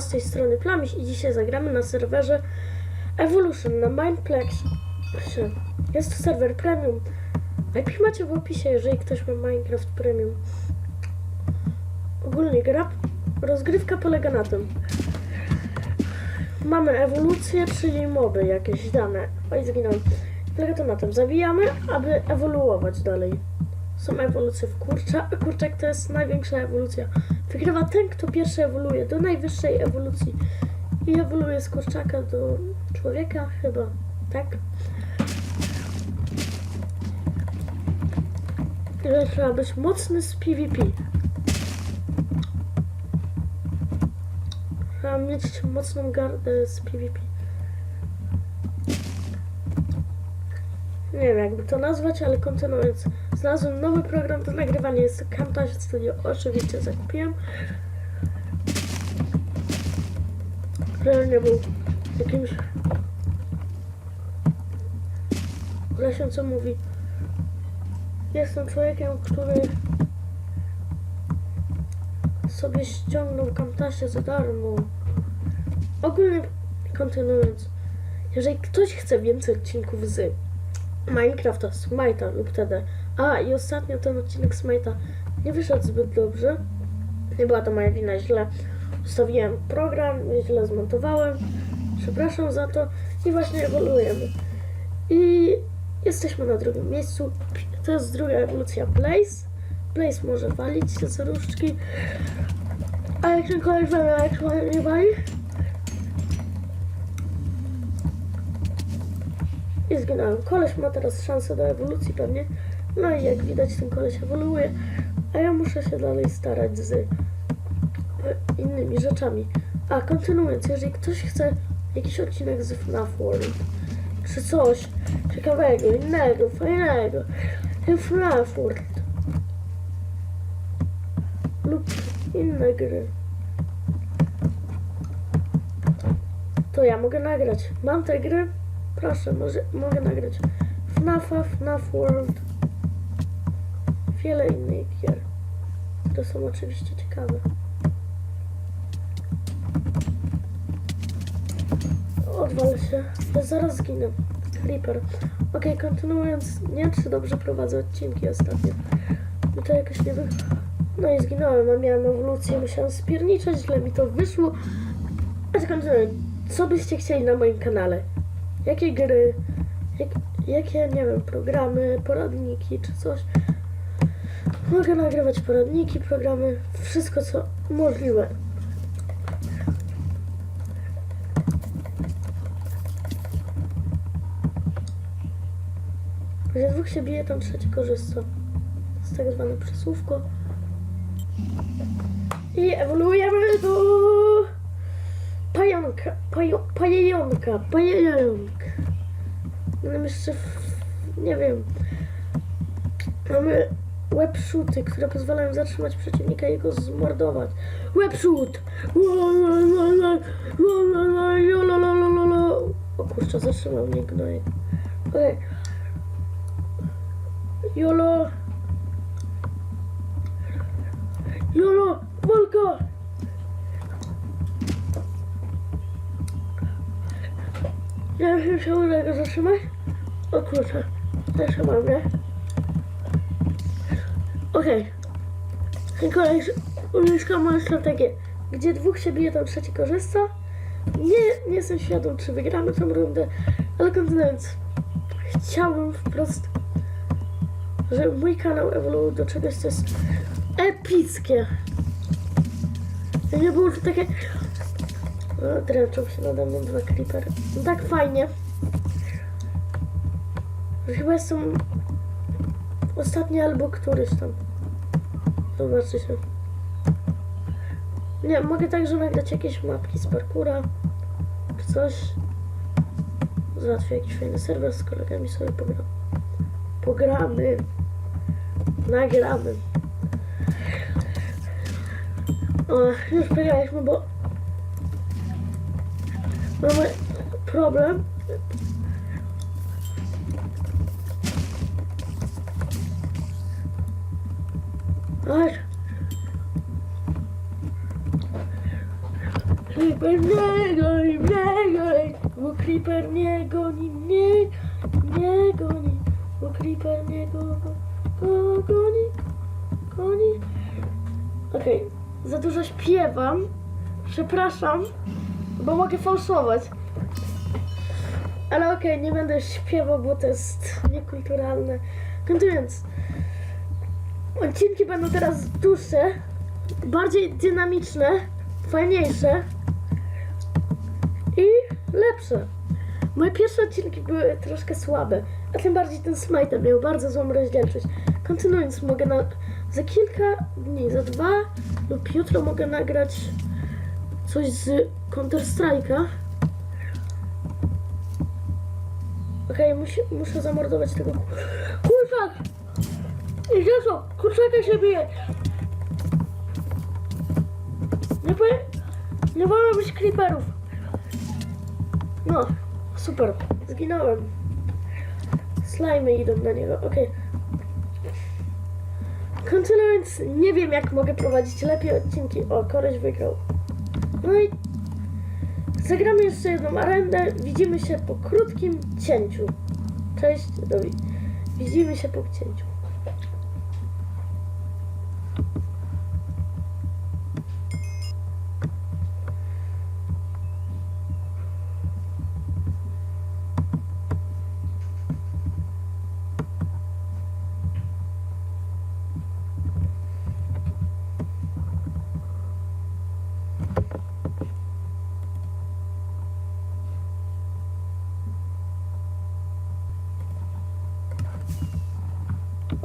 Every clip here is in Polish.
Z tej strony Plamiś i dzisiaj zagramy na serwerze Evolution na Mindplex. Jest to serwer premium. IP macie w opisie, jeżeli ktoś ma Minecraft Premium. Ogólnie gra, rozgrywka polega na tym. Mamy ewolucję, czyli moby jakieś dane. Oj, zginąłem. Polega to na tym, zabijamy, aby ewoluować dalej. Są ewolucje w kurcza. Kurczak to jest największa ewolucja. Wygrywa ten, kto pierwszy ewoluuje do najwyższej ewolucji. I ewoluuje z kurczaka do człowieka chyba, tak? Tyle trzeba być mocny z PvP. Trzeba mieć mocną gardę z PvP. Nie wiem jakby to nazwać, ale kontynuując. Znalazłem nowy program do nagrywania, jest Camtasia Studio, oczywiście zakupiłem. Realnie był jakimś kolesiem, co mówi Jestem człowiekiem, który sobie ściągnął Camtasię za darmo. Ogólnie kontynuując, jeżeli ktoś chce więcej odcinków z Minecrafta, Smite'a lub TD. A i ostatnio ten odcinek Smite'a nie wyszedł zbyt dobrze. Nie była to moja wina, źle ustawiłem program, źle zmontowałem. Przepraszam za to i właśnie ewoluujemy. I jesteśmy na drugim miejscu. To jest druga ewolucja Blaze. Blaze może walić się z różdżki. A jak ten koleś jak nie wali? I zginąłem. Koleś ma teraz szansę do ewolucji pewnie. No i jak widać ten koleś ewoluuje. A ja muszę się dalej starać z e, innymi rzeczami. A kontynuując, jeżeli ktoś chce jakiś odcinek z FNAF World, czy coś ciekawego, innego, fajnego, FNAF World lub inne gry, to ja mogę nagrać. Mam te gry, proszę, może, mogę nagrać FNAFa, FNAF World, wiele innych gier. To są oczywiście ciekawe. Odwal się, ja zaraz zginę. Creeper. Okej, kontynuując, nie wiem czy dobrze prowadzę odcinki ostatnio. No to jakoś nie wy... No i zginąłem, a miałem ewolucję, musiałem spierniczać, źle mi to wyszło. A co byście chcieli na moim kanale? Jakie gry, jak, jakie, nie wiem, programy, poradniki czy coś. Mogę nagrywać poradniki, programy, wszystko co możliwe. Gdzie dwóch się bije, tam trzeci korzysta. To jest tak zwane przesłówko. I ewoluujemy do pająka, pajo, pajejonka, pajejonka. Mamy jeszcze, nie wiem, mamy webshooty, które pozwalają zatrzymać przeciwnika i go zmordować. Webshoot! O kurczę, zatrzymał mnie gnoj. Okej. Jolo! Jolo! Walka! Ja wiem, się uda go zatrzymać. O kurczę, zatrzymał mnie. Okej. Ten koleś uzyskał moją strategię. Gdzie dwóch się bije, tam trzeci korzysta. Nie, nie jestem świadom, czy wygramy tą rundę, ale kontynuując. Chciałbym wprost że mój kanał ewoluował do czegoś, co jest epickie. Nie było to takie... O, dręczą się nade mną dwa creepery. No tak fajnie. Chyba jestem ostatni albo któryś tam. Zobaczycie. Nie, mogę także nagrać jakieś mapki z parkura. Czy coś. Załatwię jakiś fajny serwer z kolegami sobie pogram. Pogramy. Nagramy. O, już przegraliśmy, bo mamy problem. Aż. Creeper nie goni, nie goni, bo Creeper nie goni, nie, nie goni, bo Creeper nie go, go goni, goni. Okej, za dużo śpiewam, przepraszam, bo mogę fałszować. Ale okej, nie będę śpiewał, bo to jest niekulturalne. Kontynuując. Odcinki będą teraz dłuższe, bardziej dynamiczne, fajniejsze i lepsze. Moje pierwsze odcinki były troszkę słabe, a tym bardziej ten Smite miał bardzo złą rozdzielczość. Kontynuując, mogę na, za kilka dni, za dwa lub jutro mogę nagrać coś z Counter-Strike'a. Okej, musi, muszę zamordować tego ku- kurczak! Jezu, kurczaka się bije! Nie powiem, nie wolno być creeperów. No, super, zginąłem. Slimy idą na niego, okej. Kontynuując, nie wiem jak mogę prowadzić lepiej odcinki. O, koleś wygrał. No i zagramy jeszcze jedną arendę. Widzimy się po krótkim cięciu. Cześć, Dowi. Widzimy się po cięciu.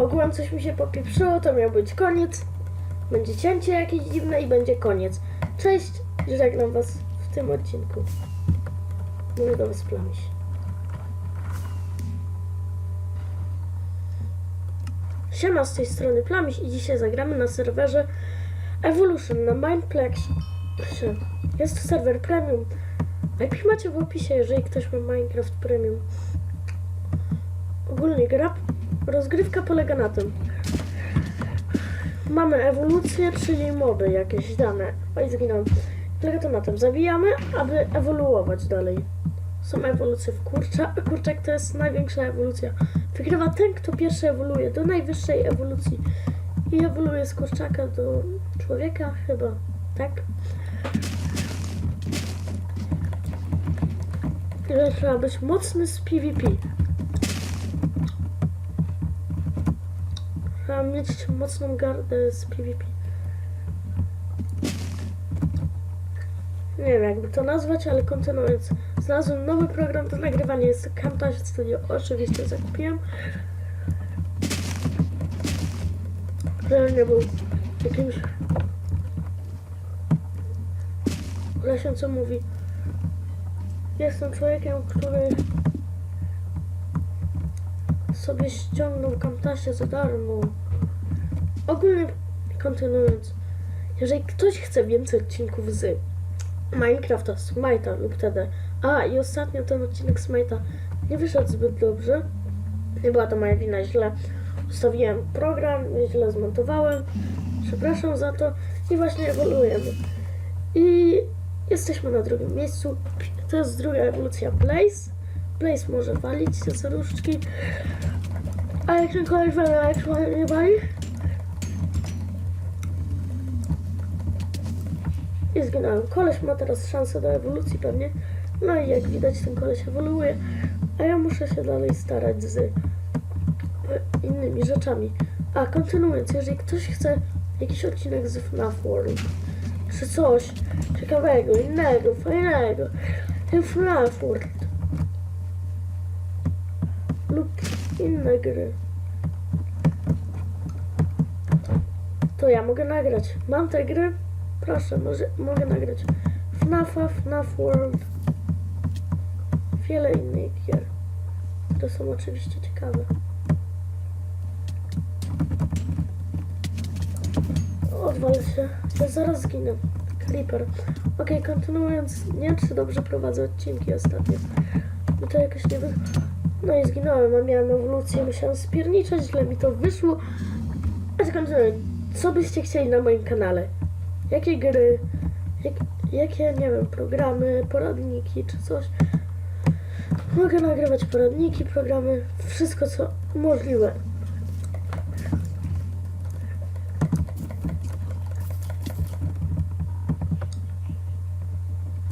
Ogółem coś mi się popieprzyło, to miał być koniec. Będzie cięcie jakieś dziwne i będzie koniec. Cześć, żegnam was w tym odcinku. Mówię do was plamiś. Siema z tej strony Plamiś i dzisiaj zagramy na serwerze Evolution na Mindplexie. Jest to serwer premium. IP macie w opisie, jeżeli ktoś ma Minecraft Premium. Ogólnie gra, rozgrywka polega na tym. Mamy ewolucję, czyli moby jakieś dane. Oj, zginąłem. Polega to na tym. Zabijamy, aby ewoluować dalej. Są ewolucje w kurcza. Kurczak to jest największa ewolucja. Wygrywa ten, kto pierwszy ewoluuje do najwyższej ewolucji. I ewoluuje z kurczaka do człowieka chyba. Tak? Trzeba być mocny z PvP. Trzeba mieć mocną gardę z PvP. Nie wiem jakby to nazwać, ale kontynuując. Znalazłem nowy program do nagrywania. Jest Camtasia Studio. Oczywiście zakupiłem. Żeby nie był jakimś kolesiem, co mówi. Jestem człowiekiem, który sobie ściągnął Camtasię za darmo. Ogólnie kontynuując, jeżeli ktoś chce więcej odcinków z Minecrafta, Smite'a lub TD, a i ostatnio ten odcinek Smite'a nie wyszedł zbyt dobrze, nie była to moja wina, źle ustawiłem program, źle zmontowałem, przepraszam za to i właśnie ewoluujemy. I jesteśmy na drugim miejscu, to jest druga ewolucja Blaze. Blaze może walić z różdżki, a jak ten koleś wali, a jak nie wali? I zginąłem. Koleś ma teraz szansę do ewolucji pewnie. No i jak widać ten koleś ewoluuje. A ja muszę się dalej starać z innymi rzeczami. A kontynuując, jeżeli ktoś chce jakiś odcinek z FNAF World, czy coś ciekawego, innego, fajnego, ten FNAF World lub inne gry, to ja mogę nagrać. Mam te gry, proszę, może, mogę nagrać FNAFa, FNAF World, wiele innych gier. To są oczywiście ciekawe. Odwal się, ja zaraz zginę. Creeper. Okej, kontynuując, nie wiem czy dobrze prowadzę odcinki ostatnio. No to jakoś nie wy... No i zginąłem, a miałem ewolucję, musiałem spierniczać, źle mi to wyszło. A kontynuując, co byście chcieli na moim kanale? Jakie gry, jak, jakie, nie wiem, programy, poradniki czy coś. Mogę nagrywać poradniki, programy, wszystko co możliwe.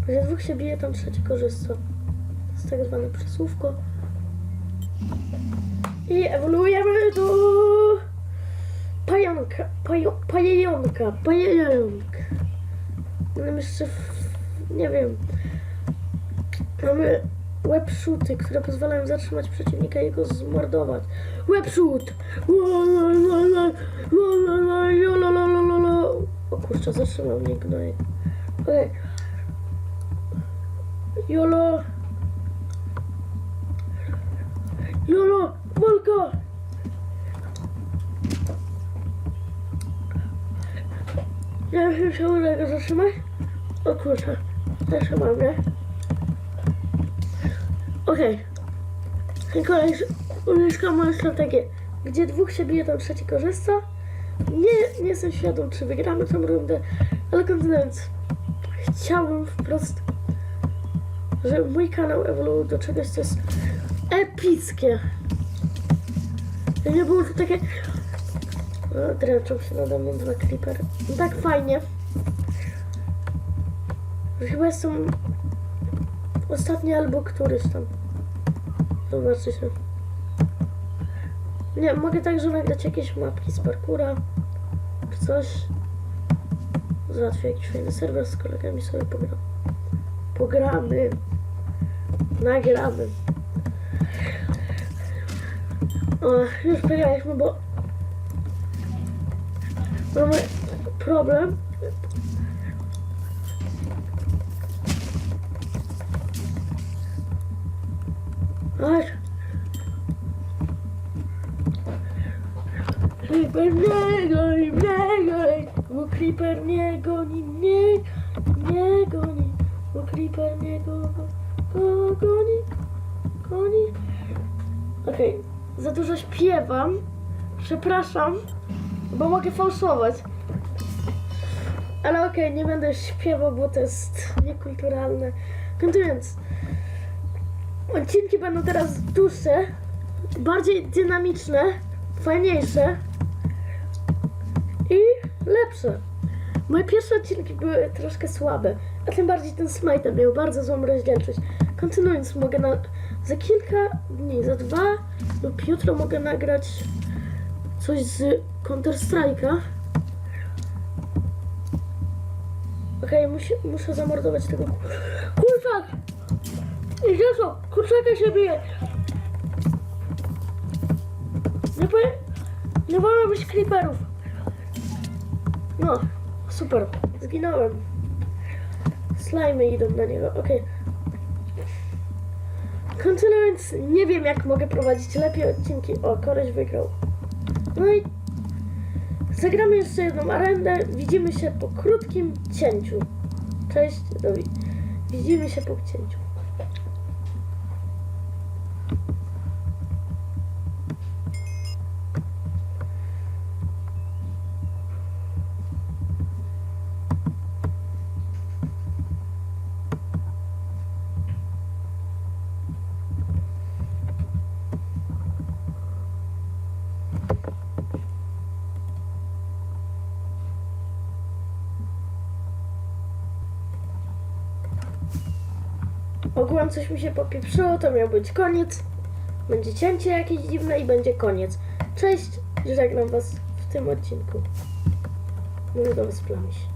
Gdzie dwóch się bije, tam trzeci korzysta. To jest tak zwane przesłówko. I ewoluujemy do pająka, pajo, pajejonka, pajejonk. Mamy jeszcze, nie wiem, mamy webshooty, które pozwalają zatrzymać przeciwnika i go zmordować. Webshoot! O kurczę, zatrzymał mnie gnoj. Okej. Jolo! Jolo! Walka! Ja wiem, się uda go zatrzymać. O kurczę, zatrzymam mnie. Okej. Okay. Kolej, uzyskam moją strategię. Gdzie dwóch się bije, tam trzeci korzysta. Nie, nie jestem świadom, czy wygramy tą rundę, ale kontynuując. Chciałbym wprost, żeby mój kanał ewoluował do czegoś, co jest epickie. Nie było to takie... O, dręczą się nade mną dwa creepery. No tak fajnie. Chyba jestem ostatni albo któryś tam. Zobaczycie. Nie, mogę także nagrać jakieś mapki z parkura. Czy coś. Załatwię jakiś fajny serwer z kolegami sobie pogram. Pogramy. Nagramy. Już pojechaliśmy, bo mamy problem. Aż. Creeper nie goni, nie goni, bo Creeper nie goni, nie, nie goni, bo Creeper nie go, go, goni, goni. Okej, za dużo śpiewam, przepraszam, bo mogę fałszować. Ale okej, nie będę śpiewał, bo to jest niekulturalne. Kontynuując. Odcinki będą teraz dłuższe, bardziej dynamiczne, fajniejsze i lepsze. Moje pierwsze odcinki były troszkę słabe, a tym bardziej ten Smite miał bardzo złą rozdzielczość. Kontynuując, mogę na, za kilka dni, za dwa lub jutro mogę nagrać coś z Counter-Strike'a. Okej, musi, muszę zamordować tego ku- kurwa! I Jezu, kurczaka się bije. Nie powiem, nie wolno być creeperów. No, super, zginąłem. Slimy idą na niego, okej. Kontynuując, nie wiem jak mogę prowadzić lepiej odcinki. O, koleś wygrał. No i zagramy jeszcze jedną arendę. Widzimy się po krótkim cięciu. Cześć, Dowi. Widzimy się po cięciu. Ogółem coś mi się popieprzyło, to miał być koniec. Będzie cięcie jakieś dziwne i będzie koniec. Cześć, żegnam was w tym odcinku. Mówię do was Flamiś.